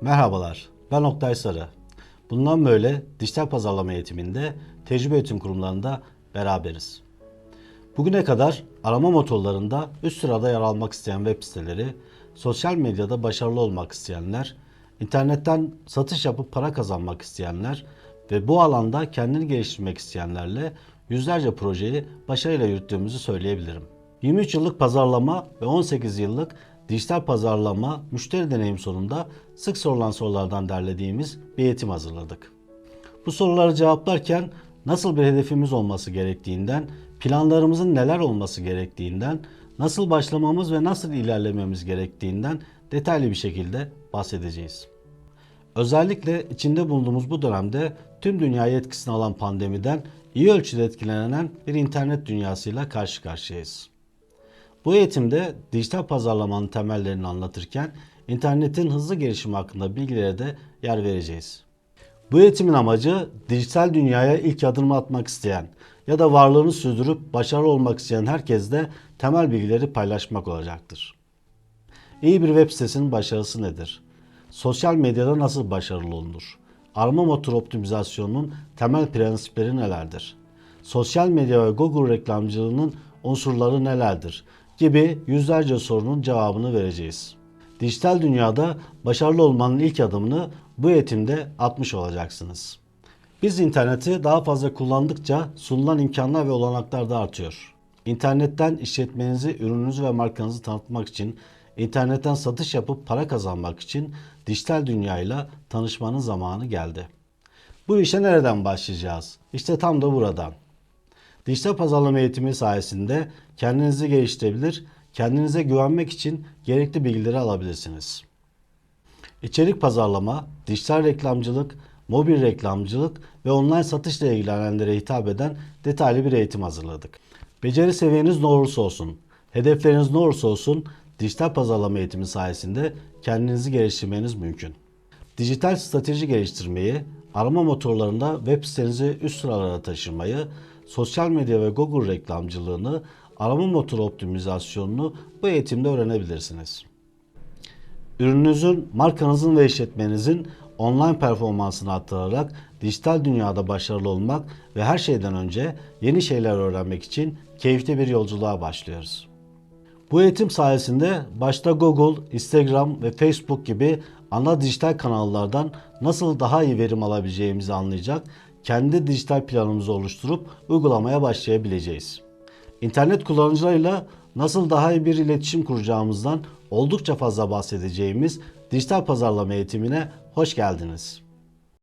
Merhabalar, ben Oktay Sarı. Bundan böyle dijital pazarlama eğitiminde tecrübe eğitim kurumlarında beraberiz. Bugüne kadar arama motorlarında üst sırada yer almak isteyen web siteleri, sosyal medyada başarılı olmak isteyenler, internetten satış yapıp para kazanmak isteyenler ve bu alanda kendini geliştirmek isteyenlerle yüzlerce projeyi başarıyla yürüttüğümüzü söyleyebilirim. 23 yıllık pazarlama ve 18 yıllık dijital pazarlama müşteri deneyim sonunda sık sorulan sorulardan derlediğimiz bir eğitim hazırladık. Bu soruları cevaplarken nasıl bir hedefimiz olması gerektiğinden, planlarımızın neler olması gerektiğinden, nasıl başlamamız ve nasıl ilerlememiz gerektiğinden detaylı bir şekilde bahsedeceğiz. Özellikle içinde bulunduğumuz bu dönemde tüm dünyayı etkisine alan pandemiden iyi ölçüde etkilenen bir internet dünyasıyla karşı karşıyayız. Bu eğitimde dijital pazarlamanın temellerini anlatırken internetin hızlı gelişimi hakkında bilgilere de yer vereceğiz. Bu eğitimin amacı dijital dünyaya ilk adımını atmak isteyen ya da varlığını sürdürüp başarılı olmak isteyen herkesle temel bilgileri paylaşmak olacaktır. İyi bir web sitesinin başarısı nedir? Sosyal medyada nasıl başarılı olunur? Arama motoru optimizasyonunun temel prensipleri nelerdir? Sosyal medya ve Google reklamcılığının unsurları nelerdir? Gibi yüzlerce sorunun cevabını vereceğiz. Dijital dünyada başarılı olmanın ilk adımını bu eğitimde atmış olacaksınız. Biz interneti daha fazla kullandıkça sunulan imkanlar ve olanaklar da artıyor. İnternetten işletmenizi, ürününüzü ve markanızı tanıtmak için, internetten satış yapıp para kazanmak için dijital dünyayla tanışmanın zamanı geldi. Bu işe nereden başlayacağız? İşte tam da buradan. Dijital pazarlama eğitimi sayesinde kendinizi geliştirebilir, kendinize güvenmek için gerekli bilgileri alabilirsiniz. İçerik pazarlama, dijital reklamcılık, mobil reklamcılık ve online satışla ilgilenenlere hitap eden detaylı bir eğitim hazırladık. Beceri seviyeniz ne olursa olsun, hedefleriniz ne olursa olsun dijital pazarlama eğitimi sayesinde kendinizi geliştirmeniz mümkün. Dijital strateji geliştirmeyi, arama motorlarında web sitenizi üst sıralara taşımayı, sosyal medya ve Google reklamcılığını, arama motoru optimizasyonunu bu eğitimde öğrenebilirsiniz. Ürününüzün, markanızın ve işletmenizin online performansını arttırarak dijital dünyada başarılı olmak ve her şeyden önce yeni şeyler öğrenmek için keyifli bir yolculuğa başlıyoruz. Bu eğitim sayesinde başta Google, Instagram ve Facebook gibi ana dijital kanallardan nasıl daha iyi verim alabileceğimizi anlayacak, kendi dijital planımızı oluşturup uygulamaya başlayabileceğiz. İnternet kullanıcılarıyla nasıl daha iyi bir iletişim kuracağımızdan oldukça fazla bahsedeceğimiz dijital pazarlama eğitimine hoş geldiniz.